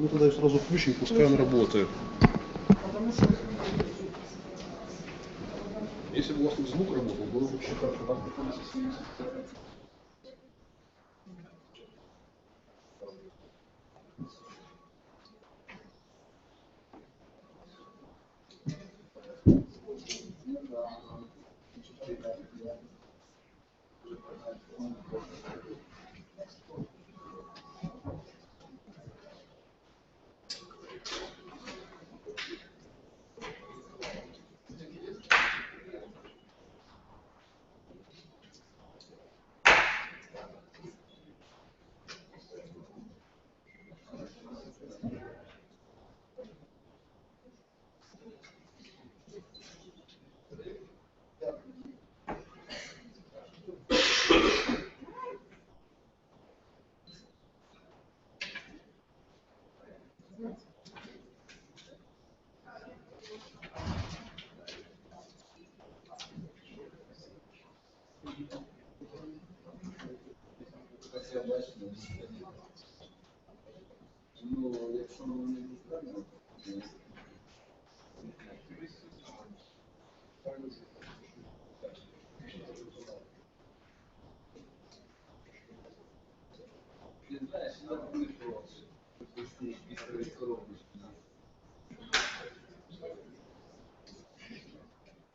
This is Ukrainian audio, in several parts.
Мы тогда ее сразу включим, пускай он работает. Если бы у вас тут звук работал, было бы вообще хорошо. Так приходится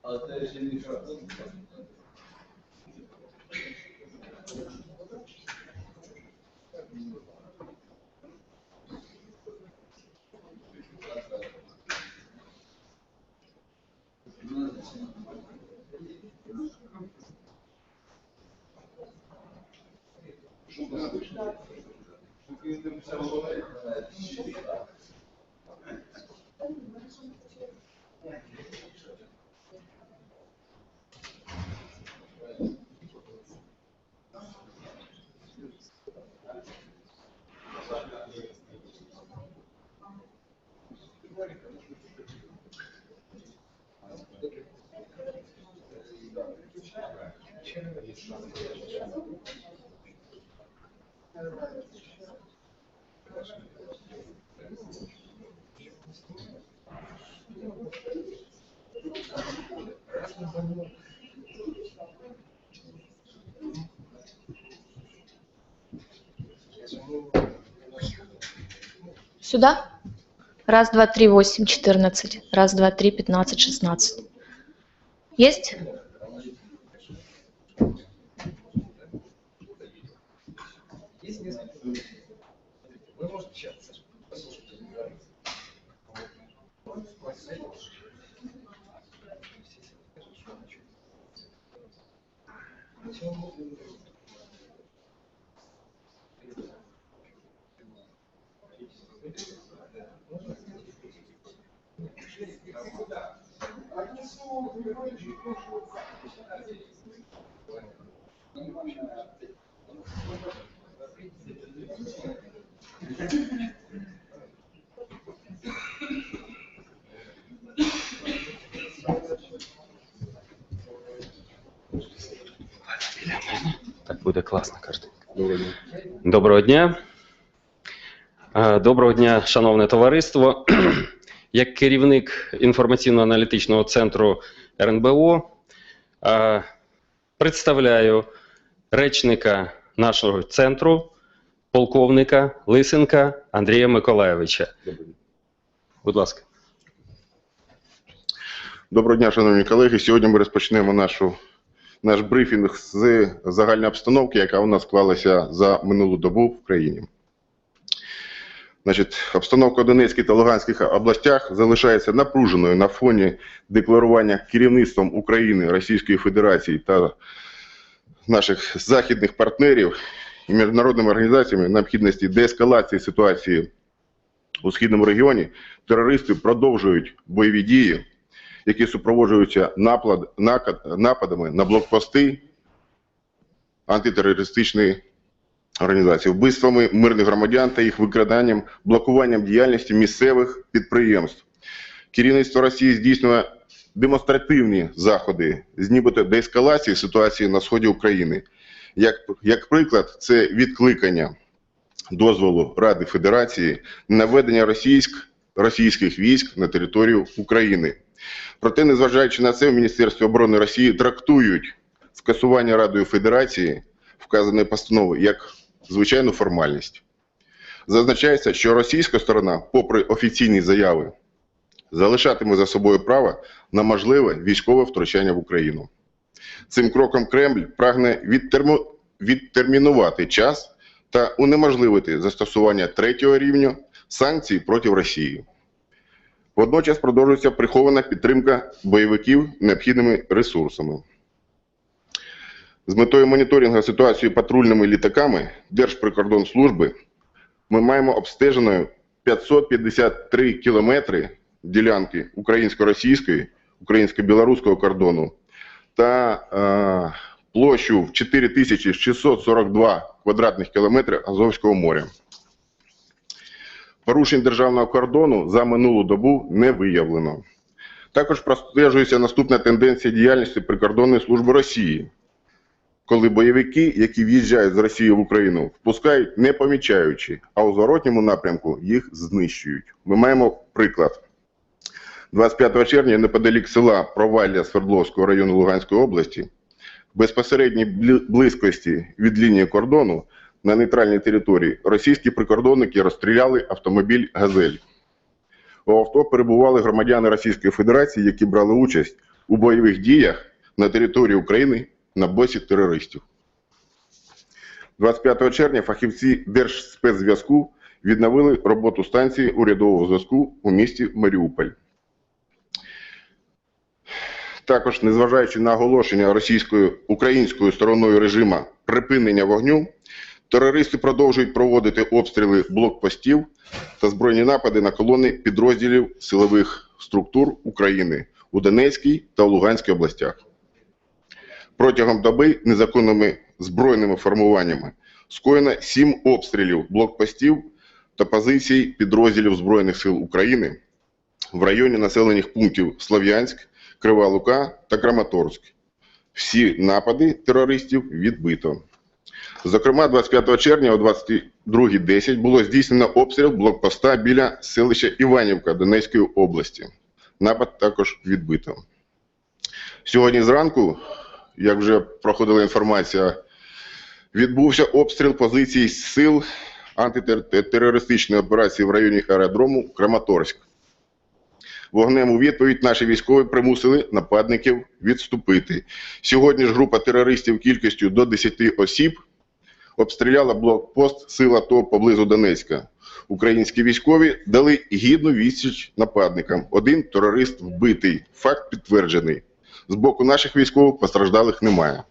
А це ще не шапка. saluto. Сюда? Раз, два, три, восемь, четырнадцать. Раз, два, три, пятнадцать, шестнадцать. Есть? Есть несколько. Так буде класно картинка. Доброго дня. Е, Доброго дня, шановне товариство. Як керівник інформаційно-аналітичного центру РНБО е, представляю речника нашого центру, полковника Лисенка Андрія Миколаєвича. Будь ласка. Доброго дня, шановні колеги. Сьогодні ми розпочнемо нашу, наш брифінг з загальної обстановки, яка у нас склалася за минулу добу в країні. Значить, обстановка в Донецькій та Луганських областях залишається напруженою на фоні декларування керівництвом України, Російської Федерації та наших західних партнерів і міжнародними організаціями необхідності деескалації ситуації у східному регіоні. Терористи продовжують бойові дії які супроводжуються накад- нападами на блокпости антитерористичної організації, вбивствами мирних громадян та їх викраданням, блокуванням діяльності місцевих підприємств. Керівництво Росії здійснює демонстративні заходи з нібито деескалації ситуації на сході України. Як, як приклад, це відкликання дозволу Ради Федерації на введення російськ, російських військ на територію України. Проте, незважаючи на це, в Міністерстві оборони Росії трактують скасування Радою Федерації вказаної постанови як звичайну формальність. Зазначається, що російська сторона, попри офіційні заяви, залишатиме за собою право на можливе військове втручання в Україну. Цим кроком Кремль прагне відтермо- відтермінувати час та унеможливити застосування третього рівня санкцій проти Росії. Водночас продовжується прихована підтримка бойовиків необхідними ресурсами. З метою моніторингу ситуації патрульними літаками Держприкордонслужби ми маємо обстеженою 553 кілометри ділянки українсько-російської, українсько-білоруського кордону та е, площу в 4642 квадратних кілометри Азовського моря. Порушень державного кордону за минулу добу не виявлено. Також простежується наступна тенденція діяльності прикордонної служби Росії, коли бойовики, які в'їжджають з Росії в Україну, впускають не помічаючи, а у зворотньому напрямку їх знищують. Ми маємо приклад. 25 червня неподалік села Провалля Свердловського району Луганської області, в безпосередній близькості від лінії кордону на нейтральній території російські прикордонники розстріляли автомобіль «Газель». У авто перебували громадяни Російської Федерації, які брали участь у бойових діях на території України на боці терористів. 25 червня фахівці Держспецзв'язку відновили роботу станції урядового зв'язку у місті Маріуполь. Також, незважаючи на оголошення російською українською стороною режима припинення вогню, терористи продовжують проводити обстріли блокпостів та збройні напади на колони підрозділів силових структур України у Донецькій та Луганській областях. Протягом доби незаконними збройними формуваннями скоєно сім обстрілів блокпостів та позицій підрозділів Збройних сил України в районі населених пунктів Слов'янськ, Крива Лука та Краматорськ. Всі напади терористів відбито. Зокрема, 25 червня о 22.10 було здійснено обстріл блокпоста біля селища Іванівка Донецької області. Напад також відбито. Сьогодні зранку, як вже проходила інформація, відбувся обстріл позицій сил антитерористичної операції в районі аеродрому Краматорськ. Вогнем у відповідь наші військові примусили нападників відступити. Сьогодні ж група терористів кількістю до 10 осіб обстріляла блокпост сил АТО поблизу Донецька. Українські військові дали гідну відсіч нападникам. Один терорист вбитий. Факт підтверджений. З боку наших військових постраждалих немає.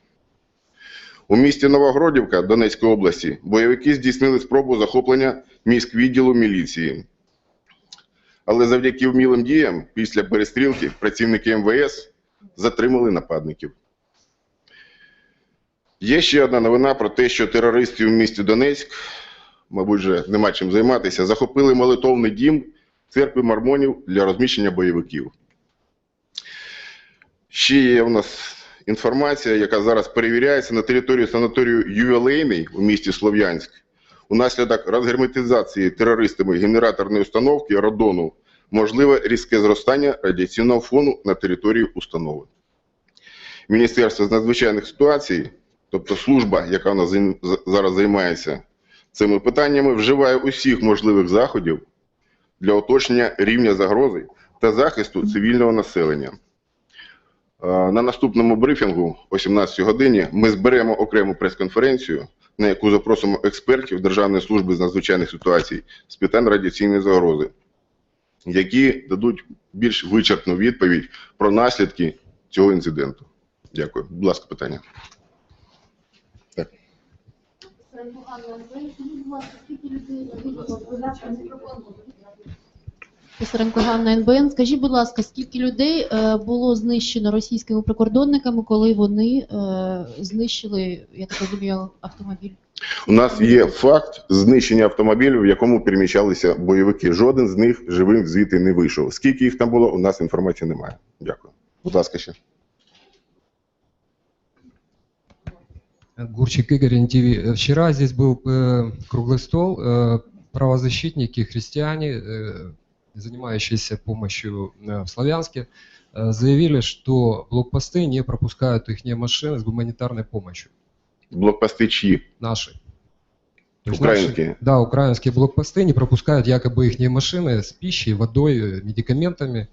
У місті Новогродівка Донецької області бойовики здійснили спробу захоплення міськвідділу міліції. Але завдяки вмілим діям після перестрілки працівники МВС затримали нападників. Є ще одна новина про те, що терористи у місті Донецьк, мабуть, вже нема чим займатися, захопили молитовний дім церкви мормонів для розміщення бойовиків. Ще є у нас інформація, яка зараз перевіряється на території санаторію Ювілейний у місті Слов'янськ. Унаслідок розгерметизації терористами генераторної установки Родону можливе різке зростання радіаційного фону на території установи. Міністерство з надзвичайних ситуацій, тобто служба, яка у нас зараз займається цими питаннями, вживає усіх можливих заходів для уточнення рівня загрози та захисту цивільного населення. Е, На наступному брифінгу о 17 годині ми зберемо окрему прес-конференцію, на яку запросимо експертів Державної служби з надзвичайних ситуацій з питань радіаційної загрози, які дадуть більш вичерпну відповідь про наслідки цього інциденту. Дякую. Будь ласка, питання. Саренко Анна, скажіть, будь ласка, скільки людей загинуло? Будь ласка, мікрофон. Писаренко Ганна НБН. Скажіть, будь ласка, скільки людей е, було знищено російськими прикордонниками, коли вони е, знищили, я так розумію, автомобіль? У нас є факт знищення автомобілів, в якому переміщалися бойовики. Жоден з них живим звідти не вийшов. Скільки їх там було, у нас інформації немає. Дякую. Будь ласка, ще. Гурчик Игорь, НТВ. Вчера здесь был э, круглый стол. Э, правозащитники, христиане, э, занимающиеся помощью э, в Славянске, э, заявили, что блокпосты не пропускают их машины с гуманитарной помощью. Блокпости чьи? Наши. Украинские? наши- да, украинские блокпосты не пропускают якобы их машины с пищей, водой, э, медикаментами.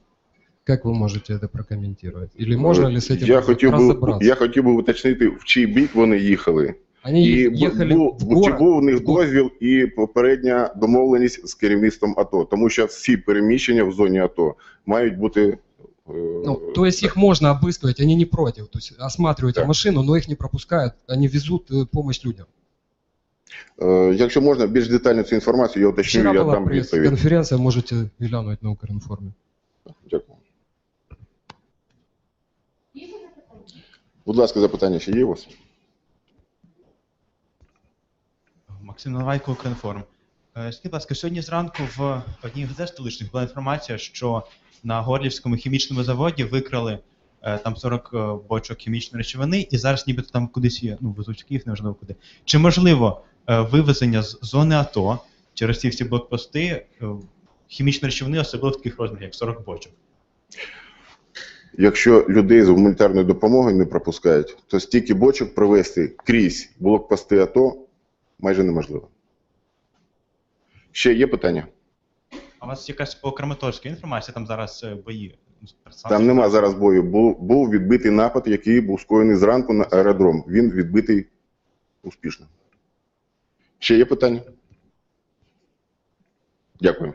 Как вы можете это прокомментировать? Или можно ли с этим я хотів, би, разобраться? я хотів би уточнити, в чий бік вони їхали. Они І бу- ехали був, в чи город. був в них в город. дозвіл і попередня домовленість з керівництвом АТО, тому що всі переміщення в зоні АТО мають бути. е, Ну, то есть их можно обыскивать, они не против. То есть осматривать Так. машину, но их не пропускают, они везут э, помощь людям. е, якщо можна більш детально цю інформацію, я уточню, Вчера я была дам відповідь. пресс-конференция, можете глянуть на Укринформе. Дякую. Будь ласка, запитання ще є у вас? Максим Наливайко, Укрінформ. Е, Скажіть, будь ласка, сьогодні зранку в одній газет столичних була інформація, що на Горлівському хімічному заводі викрали е, там 40 е, бочок хімічної речовини, і зараз нібито там кудись є, ну, везуть в Київ, неважливо куди. Чи можливо вивезення з зони АТО через ці всі блокпости хімічної речовини, особливо в таких розмірах, як 40 бочок? Якщо людей з гуманітарною допомогою не пропускають, то стільки бочок провести крізь блокпости АТО майже неможливо. Ще є питання? А у вас якась по Краматорській інформація, там зараз е, бої? ну, Там нема зараз бою. Був, був відбитий напад, який був скоєний зранку на аеродром. Він відбитий успішно. Ще є питання? Дякую.